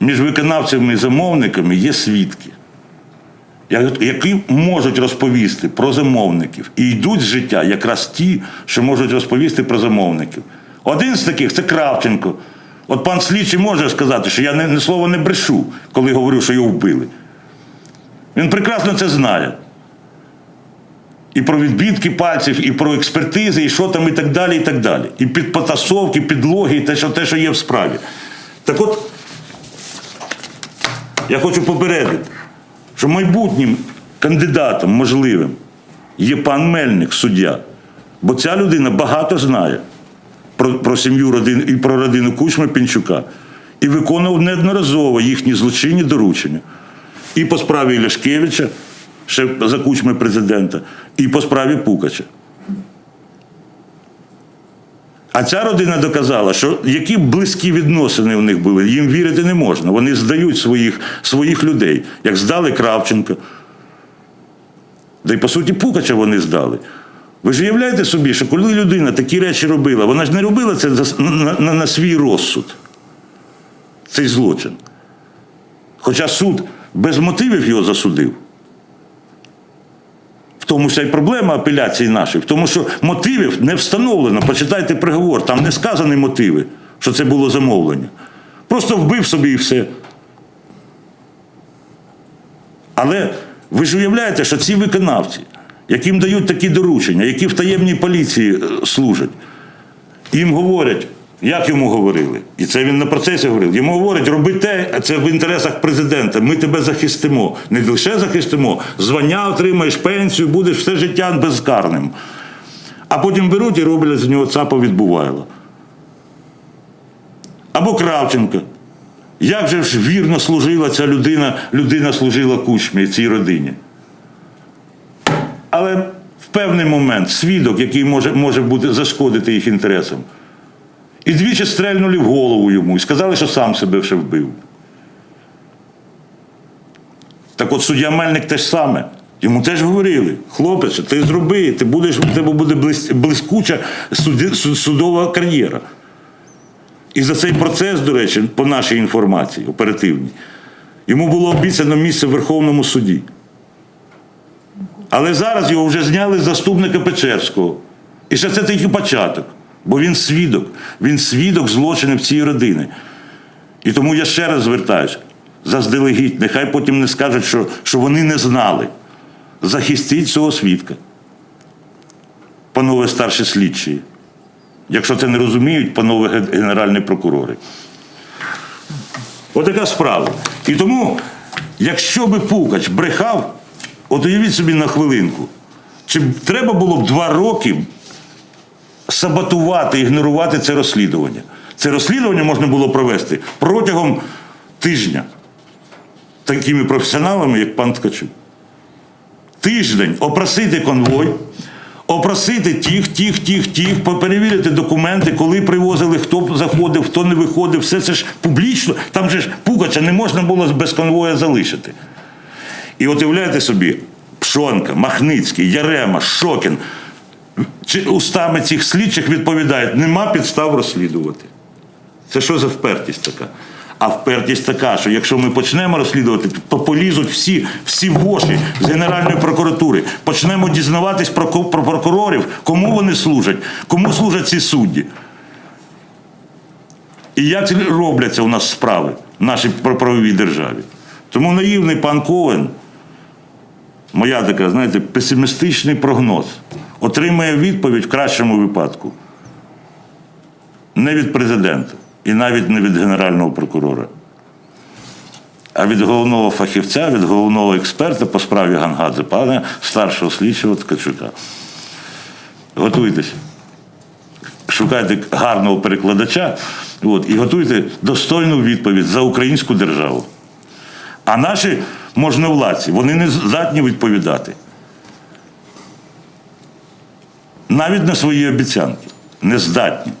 між виконавцями і замовниками є свідки, які можуть розповісти про замовників. І йдуть з життя якраз ті, що можуть розповісти про замовників. Один з таких це Кравченко. От пан слідчий може сказати, що я ні слова не брешу, коли говорю, що його вбили. Він прекрасно це знає. І про відбітки пальців, і про експертизи, і що там, і так далі, і так далі. І під потасовки, підлоги, і те, що, те, що є в справі. Так от, я хочу попередити, що майбутнім кандидатом можливим є пан Мельник, суддя. Бо ця людина багато знає про, про сім'ю родин і про родину Кучми Пінчука. І виконував неодноразово їхні злочинні доручення. І по справі Ляшкевича, ще за кучми президента, і по справі Пукача. А ця родина доказала, що які близькі відносини у них були, їм вірити не можна. Вони здають своїх, своїх людей, як здали Кравченка. Да й по суті Пукача вони здали. Ви ж уявляєте собі, що коли людина такі речі робила, вона ж не робила це на, на, на свій розсуд. Цей злочин. Хоча суд без мотивів його засудив. Тому вся й проблема апеляції нашої, в тому, що мотивів не встановлено. Почитайте приговор, там не сказані мотиви, що це було замовлення. Просто вбив собі і все. Але ви ж уявляєте, що ці виконавці, яким дають такі доручення, які в таємній поліції е, служать, їм говорять, як йому говорили, і це він на процесі говорив. Йому говорять, роби те, а це в інтересах президента. Ми тебе захистимо. Не лише захистимо, звання отримаєш, пенсію, будеш все життя безкарним. А потім беруть і роблять з нього цапа відбувайло. Або Кравченко. Як же ж вірно служила ця людина, людина служила кучмі цій родині. Але в певний момент свідок, який може, може бути зашкодити їх інтересам, і двічі стрельнули в голову йому і сказали, що сам себе ще вбив. Так от суддя Мельник те ж саме. Йому теж говорили, хлопець, ти зроби, ти будеш, у тебе буде блискуча судова кар'єра. І за цей процес, до речі, по нашій інформації оперативній, йому було обіцяно місце в Верховному суді. Але зараз його вже зняли з заступника Печерського. І ще це тільки початок, бо він свідок, він свідок злочинів цієї родини. І тому я ще раз звертаюся, заздалегідь, нехай потім не скажуть, що, що вони не знали. Захистіть цього свідка. Панове старші слідчі. Якщо це не розуміють, панове генеральні прокурори. Отака справа. І тому, якщо би Пукач брехав, от уявіть собі на хвилинку, чи треба було б два роки саботувати, ігнорувати це розслідування? Це розслідування можна було провести протягом тижня такими професіоналами, як пан Ткачук. Тиждень опросити конвой, опросити тих, тих, тих, тих, перевірити документи, коли привозили, хто заходив, хто не виходив. Все це ж публічно. Там же ж Пугача не можна було без конвоя залишити. І от уявляєте собі, Пшонка, Махницький, Ярема, Шокін. Чи устами цих слідчих відповідають, нема підстав розслідувати. Це що за впертість така? А впертість така, що якщо ми почнемо розслідувати, то полізуть всі, всі воші з Генеральної прокуратури. Почнемо дізнаватись про, про прокурорів, кому вони служать, кому служать ці судді. І як робляться у нас справи в нашій правовій державі. Тому наївний пан Ковен, моя така, знаєте, песимістичний прогноз, отримає відповідь в кращому випадку не від президента і навіть не від генерального прокурора, а від головного фахівця, від головного експерта по справі Гангадзе, пана старшого слідчого Ткачука. Готуйтесь. Шукайте гарного перекладача от, і готуйте достойну відповідь за українську державу. А наші можновладці, вони не здатні відповідати. Навіть на свої обіцянки. Не здатні.